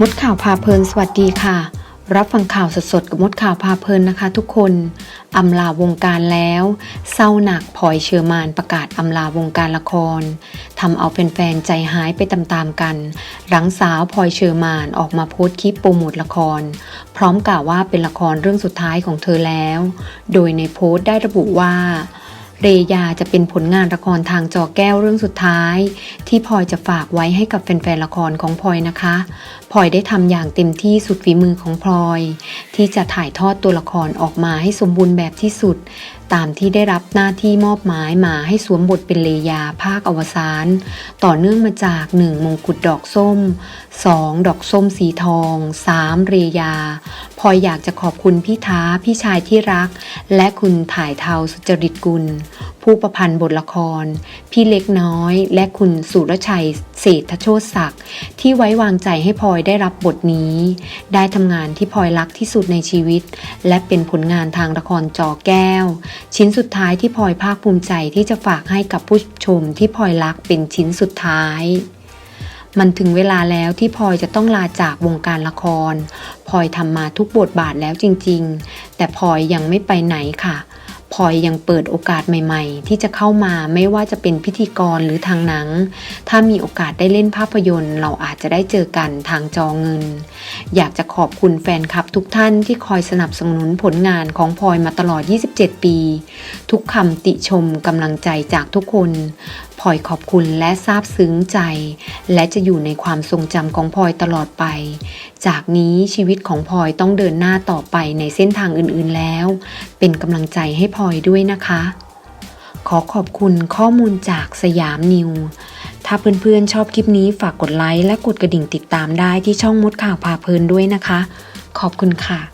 มดข่าวพาเพลินสวัสดีค่ะ รับฟังข่าวสดๆกับมดข่าวพาเพลินนะคะ ทุกคนอำลาวงการแล้ว เศร้าหนักพลอยเชอร์มานประกาศอำลาวงการละครทำเอาแฟนๆใจหายไปตามๆกัน หลังสาวพลอยเชอร์มานออกมาโพสต์คลิปโปรโมทละคร พร้อมกล่าวว่าเป็นละครเรื่องสุดท้ายของเธอแล้ว โดยในโพสต์ได้ระบุว่า เรยาจะเป็นผลงานละครทางจอแก้วเรื่องสุดท้าย ที่พลอยจะฝากไว้ให้กับแฟนๆละครของพลอยนะคะพลอยได้ทำอย่างเต็มที่สุดฝีมือของพลอย ที่จะถ่ายทอดตัวละครออกมาให้สมบูรณ์แบบที่สุดตามที่ได้รับหน้าที่มอบหมายมาให้สวมบทเป็นเลยาภาคอวสานต่อเนื่องมาจาก 1. มงกุฎดอกส้ม 2. ดอกส้มสีทอง 3. เรยา พออยากจะขอบคุณพี่ท้าพี่ชายที่รัก และคุณถ่ายเทาสุจริตกุล ผู้ประพันธ์บทละคร พี่เล็กน้อย และคุณสุรชัยเศรษฐโชติศักดิ์ที่ไว้วางใจให้พลอยได้รับบทนี้ ได้ทำงานที่พลอยรักที่สุดในชีวิต และเป็นผลงานทางละครจอแก้ว ชิ้นสุดท้ายที่พลอยภาคภูมิใจที่จะฝากให้กับผู้ชมที่พลอยรักเป็นชิ้นสุดท้ายมันถึงเวลาแล้วที่พลอยจะต้องลาจากวงการละครพลอยทำมาทุกบทบาทแล้วจริง ๆ แต่พลอยยังไม่ไปไหนค่ะ พลอยยังเปิดโอกาสใหม่ ๆ ที่จะเข้ามาไม่ว่าจะเป็นพิธีกรหรือทางหนัง ถ้ามีโอกาสได้เล่นภาพยนตร์ เราอาจจะได้เจอกันทางจอเงิน อยากจะขอบคุณแฟนคลับทุกท่านที่คอยสนับสนุนผลงานของพลอยมาตลอด 27 ปี ทุกคำติชมกำลังใจจากทุกคน พลอยขอบคุณและซาบซึ้งใจ และจะอยู่ในความทรงจำของพลอยตลอดไป จากนี้ชีวิตของพลอยต้องเดินหน้าต่อไปในเส้นทางอื่นๆแล้ว เป็นกำลังใจให้พลอยด้วยนะคะ ขอขอบคุณข้อมูลจากสยามนิว ถ้าเพื่อนๆชอบคลิปนี้ฝากกดไลค์และกดกระดิ่งติดตามได้ที่ช่องมดข่าวพาเพลินด้วยนะคะ ขอบคุณค่ะ